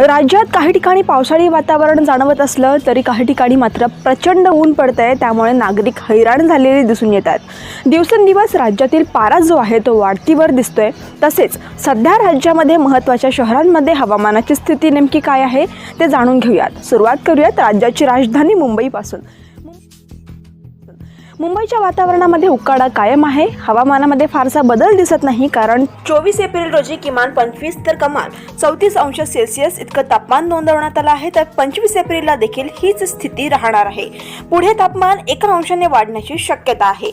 राज्यात काही ठिकाणी पावसाळी वातावरण जाणवत असलं तरी काही ठिकाणी मात्र प्रचंड ऊन पडतंय. त्यामुळे नागरिक हैराण झालेले दिसून येत आहेत दिवसेंदिवस राज्यातील पारा जो आहे तो वाढतीवर दिसतोय. तसेच सध्या राज्यामध्ये महत्त्वाच्या शहरांमध्ये हवामानाची स्थिती नेमकी काय आहे ते जाणून घेऊयात. सुरुवात करूयात राज्याची राजधानी मुंबईपासून. मुंबईच्या वातावरणामध्ये उकाडा कायम आहे. हवामानामध्ये फारसा बदल दिसत नाही कारण चोवीस एप्रिल रोजी किमान पंचवीस तर कमाल. चौतीस अंश सेल्सिअस इतकं तापमान नोंदवण्यात आलं आहे तर पंचवीस एप्रिलला देखील हीच स्थिती राहणार आहे. पुढे तापमान एका अंशाने वाढण्याची शक्यता आहे.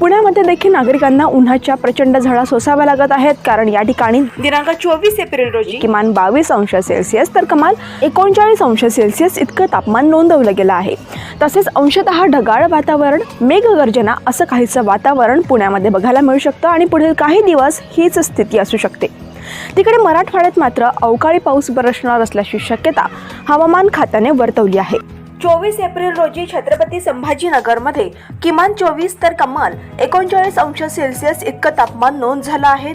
पुण्यामध्ये देखील नागरिकांना उन्हाच्या प्रचंड झळा सोसाव्या लागत आहेत. कारण या ठिकाणी दिनांक चोवीस एप्रिल रोजी किमान बावीस अंश सेल्सिअस तर कमाल एकोणचाळीस अंश सेल्सिअस इतकं तापमान नोंदवलं गेलं आहे. तसेच अंशतः ढगाळ वातावरण मेघगर्जना असं काहीचं वातावरण पुण्यामध्ये बघायला मिळू शकतं आणि पुढील काही दिवस हीच स्थिती असू शकते. तिकडे मराठवाड्यात मात्र अवकाळी पाऊस बरसणार असल्याची शक्यता हवामान खात्याने वर्तवली आहे. चोवीस एप्रिल रोजी छत्रपती संभाजीनगरमध्ये किमान चोवीस तर कमाल एकोणचाळीस अंश सेल्सिअस इतकं तापमान नोंद झालं आहे.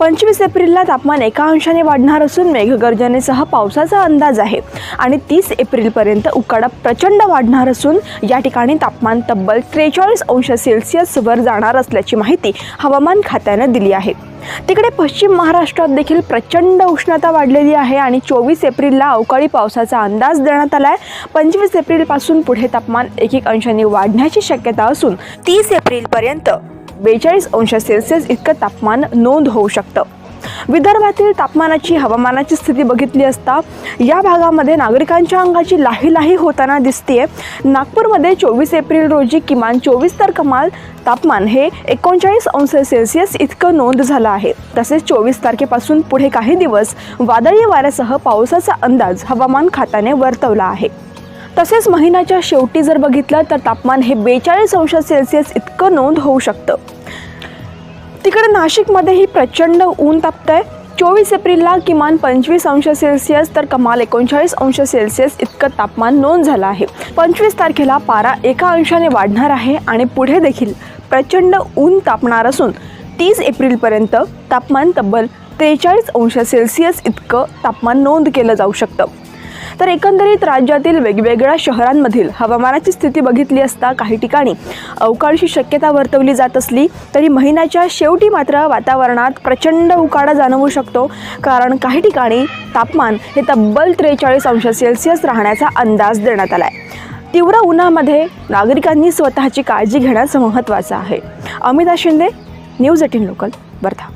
पंचवीस एप्रिलला तापमान एका अंशाने वाढणार असून मेघगर्जनेसह पावसाचा अंदाज आहे. आणि तीस एप्रिलपर्यंत उकाडा प्रचंड वाढणार असून या ठिकाणी तापमान तब्बल त्रेचाळीस अंश सेल्सिअसवर जाणार असल्याची माहिती हवामान खात्यानं दिली आहे. तिकडे पश्चिम महाराष्ट्रात देखील प्रचंड उष्णता वाढलेली आहे आणि चोवीस एप्रिलला अवकाळी पावसाचा अंदाज देण्यात आला आहे पंचवीस एप्रिलपासून पुढे तापमान एक एक अंशाने वाढण्याची शक्यता असून तीस एप्रिलपर्यंत बेचाळीस अंश सेल्सिअस इतकं तापमान नोंद होऊ शकतं. विदर्भातील तापमानाची हवामानाची स्थिती बघितली असता या भागामध्ये नागरिकांच्या अंगाची लाही लाही होताना दिसते नागपूरमध्ये चोवीस एप्रिल रोजी किमान चोवीस तर कमाल तापमान हे एकोणचाळीस अंश सेल्सिअस इतकं नोंद झालं आहे. तसेच चोवीस तारखेपासून पुढे काही दिवस वादळी वाऱ्यासह पावसाचा अंदाज हवामान खात्याने वर्तवला आहे. तसेच महिन्याच्या शेवटी जर बघितलं तर तापमान हे बेचाळीस अंश सेल्सिअस इतकं नोंद होऊ शकतं. तिकडे नाशिकमध्येही प्रचंड ऊन तापतंय. चोवीस एप्रिलला किमान पंचवीस अंश सेल्सिअस तर कमाल एकोणचाळीस अंश सेल्सिअस इतकं तापमान नोंद झालं आहे. पंचवीस तारखेला पारा एका अंशाने वाढणार आहे आणि पुढे देखील प्रचंड ऊन तापणार असून तीस एप्रिलपर्यंत तापमान तब्बल त्रेचाळीस अंश सेल्सिअस इतकं तापमान नोंद केलं जाऊ शकतं. तर एकंदरीत राज्यातील वेगवेगळ्या शहरांमधील हवामानाची स्थिती बघितली असता काही ठिकाणी अवकाळीची शक्यता वर्तवली जात असली तरी महिन्याच्या शेवटी मात्र वातावरणात प्रचंड उकाडा जाणवू शकतो. कारण काही ठिकाणी तापमान हे तब्बल त्रेचाळीस अंश सेल्सिअस राहण्याचा अंदाज देण्यात आला आहे तीव्र उन्हामध्ये नागरिकांनी स्वतःची काळजी घेण्याचं महत्त्वाचं आहे. Amita Shinde News Eighteen Local Wardha.